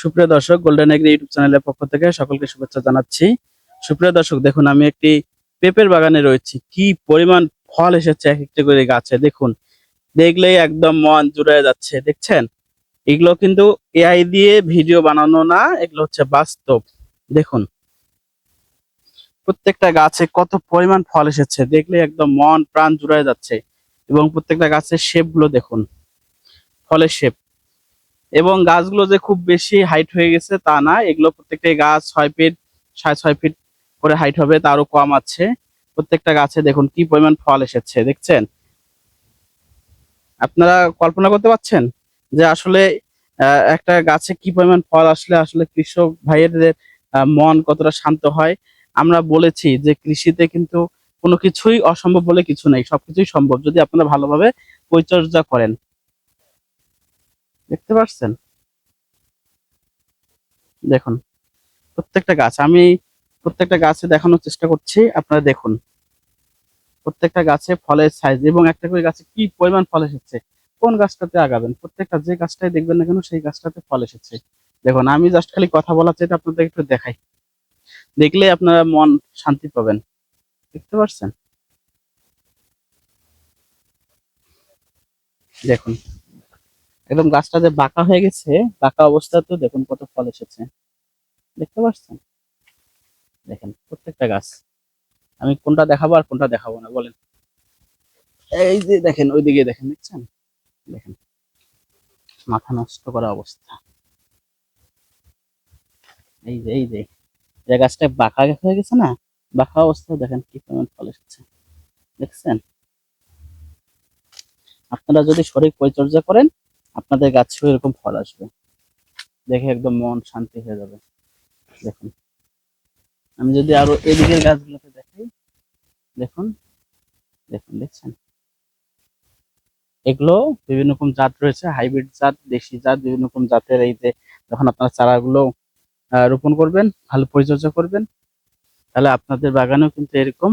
সুপ্রিয় দর্শক golden agri YouTube চ্যানেলের পক্ষ থেকে সকলকে শুভেচ্ছা জানাচ্ছি। সুপ্রিয় দর্শক, দেখুন, আমি একটি পেঁপের বাগানে রয়েছি। কি পরিমাণ ফল এসেছে এক একটা করে গাছে, দেখুন। দেখলেই একদম মন জুড়ে যাচ্ছে, দেখছেন? এগুলো কিন্তু এআই দিয়ে ভিডিও বানানো না, এগুলো হচ্ছে বাস্তব। দেখুন। প্রত্যেকটা গাছে কত পরিমাণ ফল এসেছে, দেখলে একদম মন, প্রাণ জুড়ে যাচ্ছে। এবং প্রত্যেকটা গাছের শেপগুলো দেখুন। ফলের শেপ এবং গাছগুলো যে খুব বেশি হাইট হয়ে গেছে তা না এগুলো প্রত্যেকটা গাছ ছয় ফিট সাড়ে ছয় ফিট করে হাইট হবে তারও কম আছে। প্রত্যেকটা গাছে দেখুন কি পরিমাণ ফল এসেছে দেখছেন? আপনারা কল্পনা করতে পারছেন যে আসলে একটা গাছে কি পরিমাণ ফল আসলে আসলে কৃষক ভাইয়েদের আহ, মন কতটা শান্ত হয়? আমরা বলেছি যে কৃষিতে কিন্তু কোনো কিছুই অসম্ভব বলে কিছু নেই সবকিছুই সম্ভব যদি আপনারা ভালোভাবে পরিচর্যা করেন। দেখতে পাচ্ছেন দেখুন, প্রত্যেকটা গাছ, আমি প্রত্যেকটা গাছে দেখানোর চেষ্টা করছি, আপনারা দেখুন। প্রত্যেকটা গাছে ফলের সাইজ এবং একটা করে গাছে কি পরিমাণ ফল এসেছে, কোন গাছটাতে আগাবেন? প্রত্যেকটা যে গাছটাই দেখবেন না কেন, সেই গাছটাতে ফল এসেছে। দেখুন, আমি জাস্ট খালি কথা বলার চাইতে আপনাদের একটু দেখাই। দেখলে আপনারা মন শান্তি পাবেন। দেখতে পাচ্ছেন দেখুন একদম গাছটা যে বাঁকা হয়ে গেছে, বাঁকা অবস্থাতেও দেখুন কত ফল এসেছে। দেখতে পাচ্ছেন? দেখেন, প্রত্যেকটা গাছ। আমি কোনটা দেখাবো আর কোনটা দেখাবো না, বলেন। এই যে দেখেন, ওইদিকে দেখেন, দেখছেন? দেখেন, মাথা নষ্ট করা অবস্থা। এই যে এই যে যে গাছটা বাঁকা হয়ে গেছে না, বাঁকা অবস্থায় দেখেন কি পরিমাণ ফল এসেছে। দেখছেন? আপনারা যদি শরীর পরিচর্যা করেন আপনাদের গাছেও এরকম ফল আসবে। দেখে একদম মন শান্তি হয়ে যাবে। দেখুন। আমি যদি আরও এদিকের গাছগুলোতে দেখাই দেখুন দেখুন, দেখছেন? এগুলো বিভিন্ন রকম জাত রয়েছে, হাইব্রিড জাত, দেশি জাত, বিভিন্ন রকম জাতের এই যে যখন আপনারা চারাগুলো রোপণ করবেন, ভালো পরিচর্যা করবেন, তাহলে আপনাদের বাগানেও কিন্তু এরকম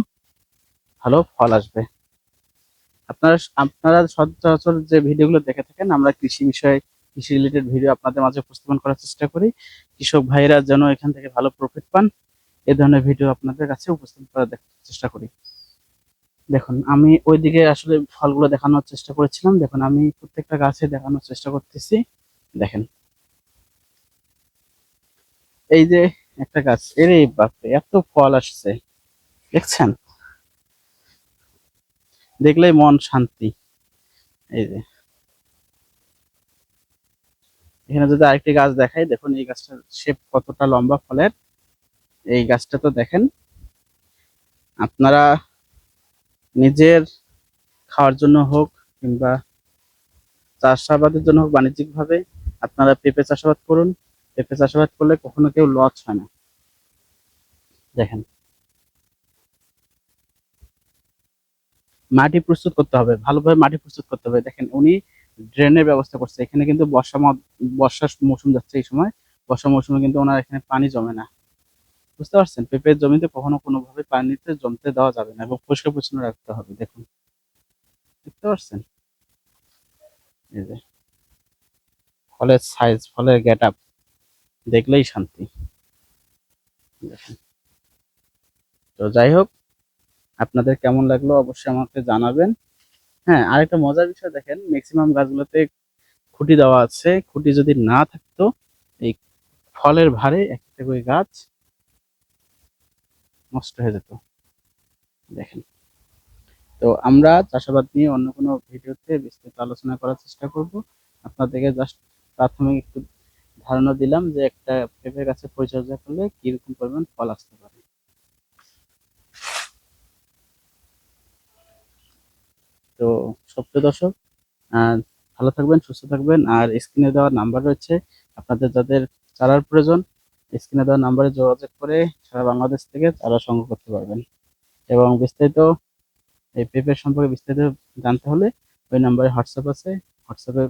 ভালো ফল আসবে। আপনারা আপনারা সচরাচর যে ভিডিওগুলো দেখে থাকেন, আমরা কৃষি বিষয়ে, কৃষি রিলেটেড ভিডিও আপনাদের মাঝে উপস্থাপন করার চেষ্টা করি। কৃষক ভাইরা যেন এখান থেকে ভালো প্রফিট পান, এ ধরনের ভিডিও আপনাদের কাছে উপস্থাপন করার চেষ্টা করি। দেখুন, আমি ওইদিকে আসলে ফলগুলো দেখানোর চেষ্টা করেছিলাম। দেখুন, আমি প্রত্যেকটা গাছে দেখানোর চেষ্টা করতেছি। দেখেন। এই যে একটা গাছ, এর বাপরে, এত ফল আসছে। দেখছেন? দেখলেই মন শান্তি। এই যে। এখানে যদি আরেকটি গাছ দেখাই, দেখুন এই গাছটার শেপ কতটা লম্বা ফলের। এই গাছটা তো দেখেন, আপনারা নিজের খাওয়ার জন্য হোক কিংবা চাষাবাদের জন্য হোক বাণিজ্যিক ভাবে আপনারা পেঁপে চাষাবাদ করুন। পেঁপে চাষাবাদ করলে কখনো কেউ লস হয় না। দেখেন। মাটি প্রস্তুত করতে হবে, ভালোভাবে মাটি প্রস্তুত করতে হবে। দেখেন উনি ড্রেনের ব্যবস্থা করছে। এখানে কিন্তু বর্ষা বর্ষার মৌসুম যাচ্ছে এই সময়। বর্ষা মৌসুমে কিন্তু ওনার এখানে পানি জমে না। বুঝতে পারছেন? পেঁপের জমিতে কখনো কোনোভাবে পানিতে জমতে দেওয়া যাবে না এবং পরিষ্কার পরিচ্ছন্ন রাখতে হবে। দেখুন। দেখতে পারছেন? এই যে। ফলের সাইজ ফলের গেট আপ দেখলেই শান্তি। দেখুন। তো যাই হোক আপনাদের কেমন লাগল অবশ্যই আমাকে জানাবেন। হ্যাঁ আরেকটা মজার বিষয় দেখেন ম্যাক্সিমাম গাছগুলোতে খুঁটি দেওয়া আছে। খুঁটি যদি না থাকতো, এই ফলের ভারে একটা করে গাছ নষ্ট হয়ে যেত। দেখেন। তো আমরা চাষাবাদ নিয়ে অন্য কোনো ভিডিওতে বিস্তারিত আলোচনা করার চেষ্টা করব। আপনাদেরকে জাস্ট প্রাথমিক একটু ধারণা দিলাম যে একটা পেঁপে গাছের পরিচর্যা করলে কীরকম পরিমাণ ফল আসতে পারে। তো সপ্রিয় দর্শক ভালো থাকবেন, সুস্থ থাকবেন। আর স্ক্রিনে দেওয়া নাম্বার রয়েছে আপনাদের যাদের চারার প্রয়োজন, স্ক্রিনে দেওয়া নাম্বারে যোগাযোগ করে সারা বাংলাদেশ থেকে চারা সংগ্রহ করতে পারবেন। এবং বিস্তারিত এই পেপের সম্পর্কে বিস্তারিত জানতে হলে ওই নাম্বারে হোয়াটসঅ্যাপ আছে। হোয়াটসঅ্যাপে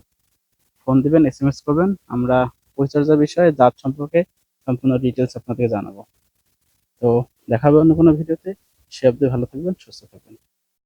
ফোন দিবেন এস এম এস করবেন। আমরা পরিচর্যা বিষয়ে, জাত সম্পর্কে সম্পূর্ণ ডিটেলস আপনাদেরকে জানাব। তো দেখা হবে অন্য কোনো ভিডিওতে। সে অবধি ভালো থাকবেন, সুস্থ থাকবেন।